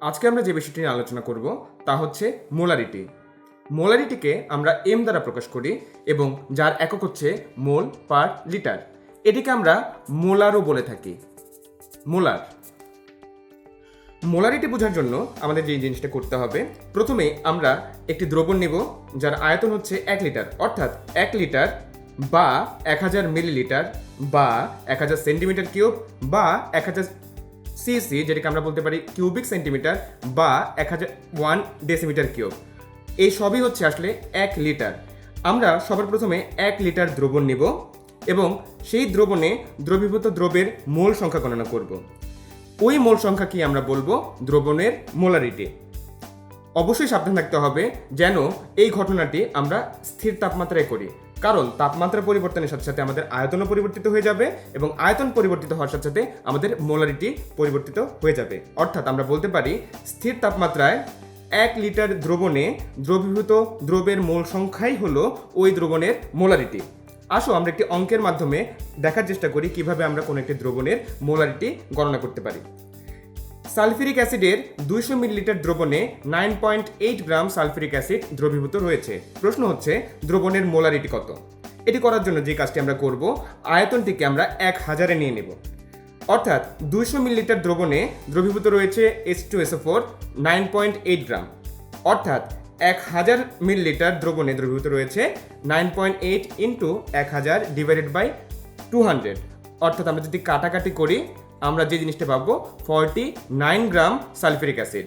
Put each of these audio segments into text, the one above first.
আজকে আমরা যে বিষয়টি নিয়ে আলোচনা করব তা হচ্ছে মোলারিটি। মোলারিটিকে আমরা এম দ্বারা প্রকাশ করি এবং যার একক হচ্ছে মোল পার লিটার। এটিকে আমরা মোলারও বলে থাকি। মোলার। মোলারিটি বোঝার জন্য আমাদের যে জিনিসটা করতে হবে, প্রথমে আমরা একটি দ্রবণ নেব, যার আয়তন হচ্ছে এক লিটার। অর্থাৎ এক লিটার বা এক হাজার মিলিলিটার বা এক হাজার সেন্টিমিটার কিউব বা এক হাজার সিসি যেটাকে আমরা বলতে পারি কিউবিক সেন্টিমিটার বা এক হাজার ওয়ান ডেসিমিটার কিউব এই সবই হচ্ছে আসলে এক লিটার আমরা সবার প্রথমে এক লিটার দ্রবণ নেব এবং সেই দ্রবণে দ্রবীভূত দ্রবের মোল সংখ্যা গণনা করব। ওই মোল সংখ্যা কি আমরা বলব? দ্রবণের মোলারিটি অবশ্যই সাবধান থাকতে হবে যেন এই ঘটনাটি আমরা স্থির তাপমাত্রায় করি। কারণ তাপমাত্রা পরিবর্তনের সাথে সাথে আমাদের আয়তনও পরিবর্তিত হয়ে যাবে এবং আয়তন পরিবর্তিত হওয়ার সাথে সাথে আমাদের মোলারিটি পরিবর্তিত হয়ে যাবে। অর্থাৎ আমরা বলতে পারি স্থির তাপমাত্রায় এক লিটার দ্রবণে দ্রবীভূত দ্রবের মোল সংখ্যাই হলো ওই দ্রবণের মোলারিটি আসো আমরা একটি অঙ্কের মাধ্যমে দেখার চেষ্টা করি কীভাবে আমরা কোনো একটি দ্রবণের মোলারিটি গণনা করতে পারি। সালফিউরিক অ্যাসিডের দুইশো মিলিলিটার দ্রবণে nine point eight gram sulphuric acid দ্রবীভূত রয়েছে। প্রশ্ন হচ্ছে, দ্রবণের মোলারিটি কত? এটি করার জন্য যে কাজটি আমরা করব, আয়তনটিকে আমরা এক হাজারে নিয়ে নেব। অর্থাৎ দুইশো মিলিলিটার দ্রবণে দ্রবীভূত রয়েছে S two S O four nine point eight gram. অর্থাৎ এক হাজার মিলিলিটার দ্রবণে দ্রবীভূত রয়েছে নাইন পয়েন্ট এইট ইন্টু এক হাজার ডিভাইডেড বাই টু হান্ড্রেড। অর্থাৎ আমরা যদি কাটাকাটি করি আমরা যে জিনিসটা পাবো forty nine gram sulphuric acid.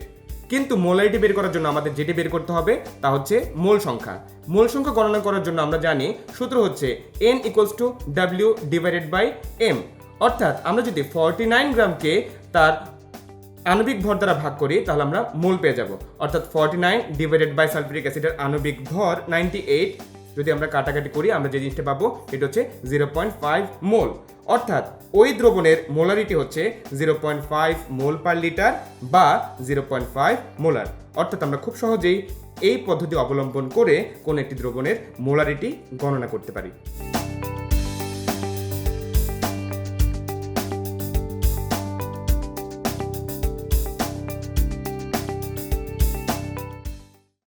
কিন্তু মোলারিটি বের করার জন্য আমাদের যেটি বের করতে হবে, তা হচ্ছে মোল সংখ্যা। মোল সংখ্যা গণনা করার জন্য আমরা জানি সূত্র হচ্ছে N equals to W divided by M অর্থাৎ আমরা যদি ফর্টি নাইন গ্রামকে তার আণবিক ভর দ্বারা ভাগ করি, তাহলে আমরা মোল পেয়ে যাব। অর্থাৎ forty nine divided by sulphuric অ্যাসিডের আণবিক ভর নাইনটি এইট যদি আমরা কাটাকাটি করি, আমরা যে জিনিসটা পাবো, এটা হচ্ছে জিরো পয়েন্ট ফাইভ মোল। অর্থাৎ ওই দ্রবণের মোলারিটি হচ্ছে zero point five mole per litre বা জিরো পয়েন্ট ফাইভ মোলার। অর্থাৎ আমরা খুব সহজেই এই পদ্ধতি অবলম্বন করে কোনো একটি দ্রবণের মোলারিটি গণনা করতে পারি।